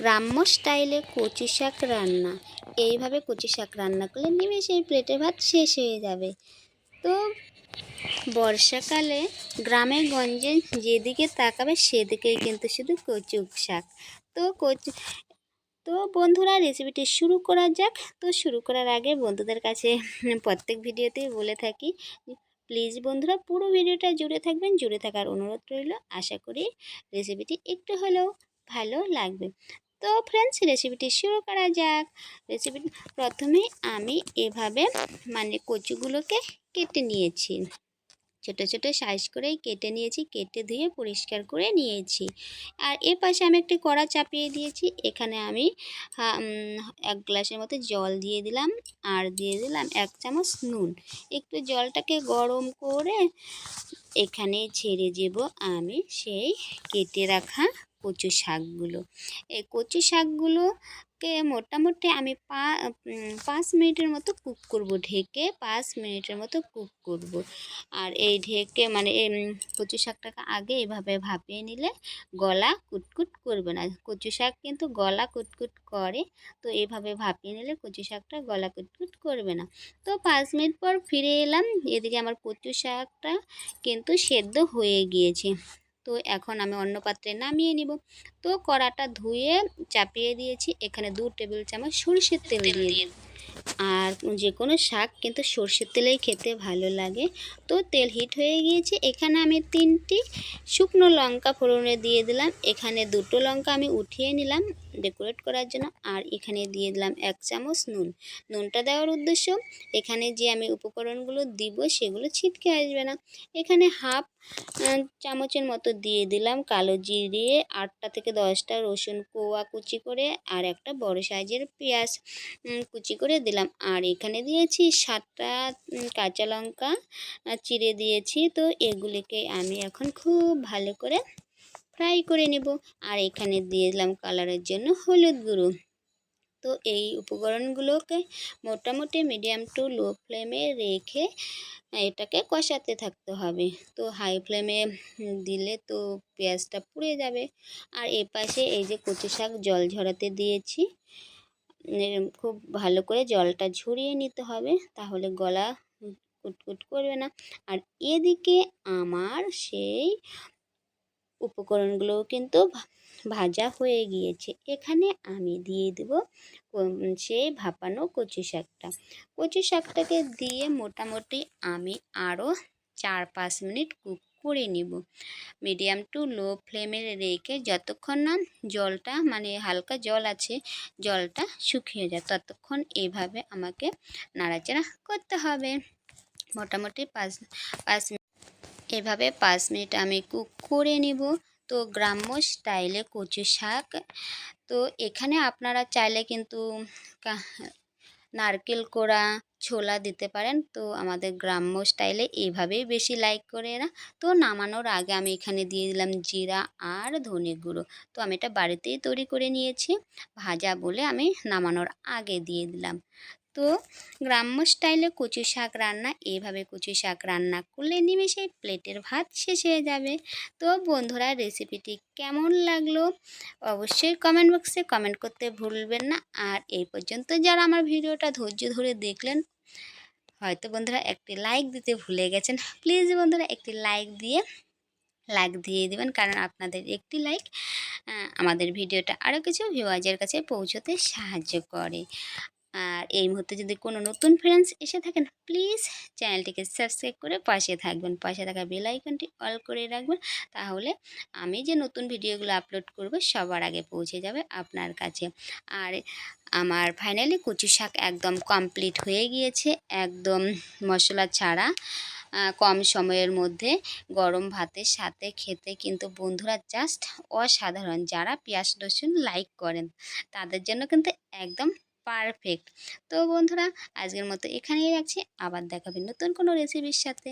গ্রাম্য স্টাইলে কচু শাক রান্না। এইভাবে কচু শাক রান্না করলে নিমেষেই প্লেটের ভাত শেষ হয়ে যাবে। তো বর্ষাকালে গ্রামে গঞ্জে যেদিকে তাকাবে সেদিকেই কিন্তু শুধু কচু শাক। তো কচু, তো বন্ধুরা রেসিপিটি শুরু করা যাক। তো শুরু করার আগে বন্ধুদের কাছে প্রত্যেক ভিডিওতেই বলে থাকি, প্লিজ বন্ধুরা পুরো ভিডিওটা জুড়ে থাকবেন, জুড়ে থাকার অনুরোধ রইল। আশা করি রেসিপিটি একটু হলেও ভালো লাগবে। তো ফ্রেন্ডস রেসিপিটি শুরু করা যাক। রেসিপি প্রথমে আমি এভাবে মানে কচুগুলোকে কেটে নিয়েছি। ছোটো ছোটো সাইজ করেই কেটে নিয়েছি, কেটে ধুয়ে পরিষ্কার করে নিয়েছি। আর এর পাশে আমি একটি কড়া চাপিয়ে দিয়েছি। এখানে আমি এক গ্লাসের মতো জল দিয়ে দিলাম। আর দিয়ে দিলাম এক চামচ নুন। একটু জলটাকে গরম করে এখানে ছেড়ে দেব আমি সেই কেটে রাখা কচু শাকগুলো। এই কচু শাকগুলোকে মোটামুটি আমি পা পাঁচ মিনিটের মতো কুক করব, ঢেকে পাঁচ মিনিটের মতো কুক করব। আর এই ঢেকে মানে এই কচু শাকটাকে আগে এভাবে ভাপিয়ে নিলে গলা কুটকুট করবে না। কচু শাক কিন্তু গলা কুটকুট করে, তো এভাবে ভাপিয়ে নিলে কচু শাকটা গলা কুটকুট করবে না। তো পাঁচ মিনিট পর ফিরে এলাম, এদিকে আমার কচু শাকটা কিন্তু সেদ্ধ হয়ে গিয়েছে। তো এখন আমি অন্য পাত্রে নামিয়ে নিব। তো কড়াটা ধুয়ে চাপিয়ে দিয়েছি। এখানে দু টেবিল চামচ সরষের তেল দিয়ে আর যে কোনো শাক কিন্তু সর্ষের তেলেই খেতে ভালো লাগে। তো তেল হিট হয়ে গিয়েছে। এখানে আমি তিনটি শুকনো লঙ্কা ফোড়নে দিয়ে দিলাম। এখানে দুটো লঙ্কা আমি উঠিয়ে নিলাম ডেকোরেট করার জন্য। আর এখানে দিয়ে দিলাম এক চামচ নুন। নুনটা দেওয়ার উদ্দেশ্য, এখানে যে আমি উপকরণগুলো দিব সেগুলো ছিটকে আসবে না। এখানে হাফ চামচের মতো দিয়ে দিলাম কালো জিরে, আটটা থেকে দশটা রসুন কোয়া কুচি করে, আর একটা বড় সাইজের পেঁয়াজ কুচি করে দিলাম। আর এখানে দিয়েছি সাতটা কাঁচা লঙ্কা চিড়ে দিয়েছি। তো এগুলিকে আমি এখন খুব ভালো করে ফ্রাই করে নেব। আর এখানে দিয়ে দিলাম কালারের জন্য হলুদ গুঁড়ো। তো এই উপকরণগুলোকে মোটামুটি মিডিয়াম টু লো ফ্লেমে রেখে এটাকে কষাতে থাকতে হবে। তো হাই ফ্লেমে দিলে তো পেঁয়াজটা পুড়ে যাবে। আর এ পাশে এই যে কচু শাক জল ঝরাতে দিয়েছি। খুব ভালো করে জলটা ঝরিয়ে নিতে হবে, তাহলে গলা কুটকুট করবে না। আর এদিকে আমার সেই উপকরণগুলোও কিন্তু ভাজা হয়ে গিয়েছে। এখানে আমি দিয়ে দেব সেই ভাপানো কচু শাকটা। কচু শাকটাকে দিয়ে মোটামুটি আমি আরও চার পাঁচ মিনিট কুক করে নিব। মিডিয়াম টু লো ফ্লেমে রেখে যতক্ষণ না জলটা মানে হালকা জল আছে, জলটা শুকিয়ে যায়, ততক্ষণ এভাবে আমাকে নাড়াচাড়া করতে হবে। মোটামুটি পাঁচ পাঁচ এভাবে পাঁচ মিনিট আমি কুক করে নিব। তো গ্রাম্য স্টাইলে কচু শাক, তো এখানে আপনারা চাইলে কিন্তু নারকেল কোড়া, ছোলা দিতে পারেন। তো আমাদের গ্রাম্য স্টাইলে এইভাবেই বেশি লাইক করে এরা। তো নামানোর আগে আমি এখানে দিয়ে দিলাম জিরা আর ধনে গুঁড়ো। তো আমি এটা বাড়িতেই তৈরি করে নিয়েছি। ভাজা বলে আমি নামানোর আগে দিয়ে দিলাম। তো গ্রাম্য স্টাইলে কচু শাক রান্না এইভাবে কচু শাক রান্না করলে নিমেষেই প্লেটের ভাত শেষ হয়ে যাবে। তো বন্ধুরা রেসিপিটি কেমন লাগল? অবশ্যই কমেন্ট বক্সে কমেন্ট করতে ভুলবেন না। আর এই পর্যন্ত যারা আমার ভিডিওটা ধৈর্য ধরে দেখলেন, হয়তো বন্ধুরা একটি লাইক দিতে ভুলে গেছেন প্লিজ বন্ধুরা একটি লাইক দিয়ে লাইক দিয়ে দেবেন। কারণ আপনাদের একটি লাইক আমাদের ভিডিওটা আরও কিছু ভিওয়াজের কাছে পৌঁছতে সাহায্য করে। আর এই মুহূর্তে যদি কোনো নতুন ফ্রেন্ডস এসে থাকেন প্লিজ চ্যানেলটিকে সাবস্ক্রাইব করে পাশে থাকবেন। পাশে থাকা বেল আইকনটি অল করে রাখবেন। তাহলে আমি যে নতুন ভিডিওগুলো আপলোড করব, সবার আগে পৌঁছে যাবে আপনার কাছে। আর আমার ফাইনালি কচু শাক একদম কমপ্লিট হয়ে গিয়েছে। একদম মশলা ছাড়া কম সময়ের মধ্যে গরম ভাতের সাথে খেতে কিন্তু বন্ধুরা জাস্ট অসাধারণ। যারা পেঁয়াজ রসুন লাইক করেন, তাদের জন্য কিন্তু একদম পারফেক্ট। তো বন্ধুরা আজকের মতো এখানেই রাখছি। আবার দেখাবেন নতুন কোনো রেসিপির সাথে।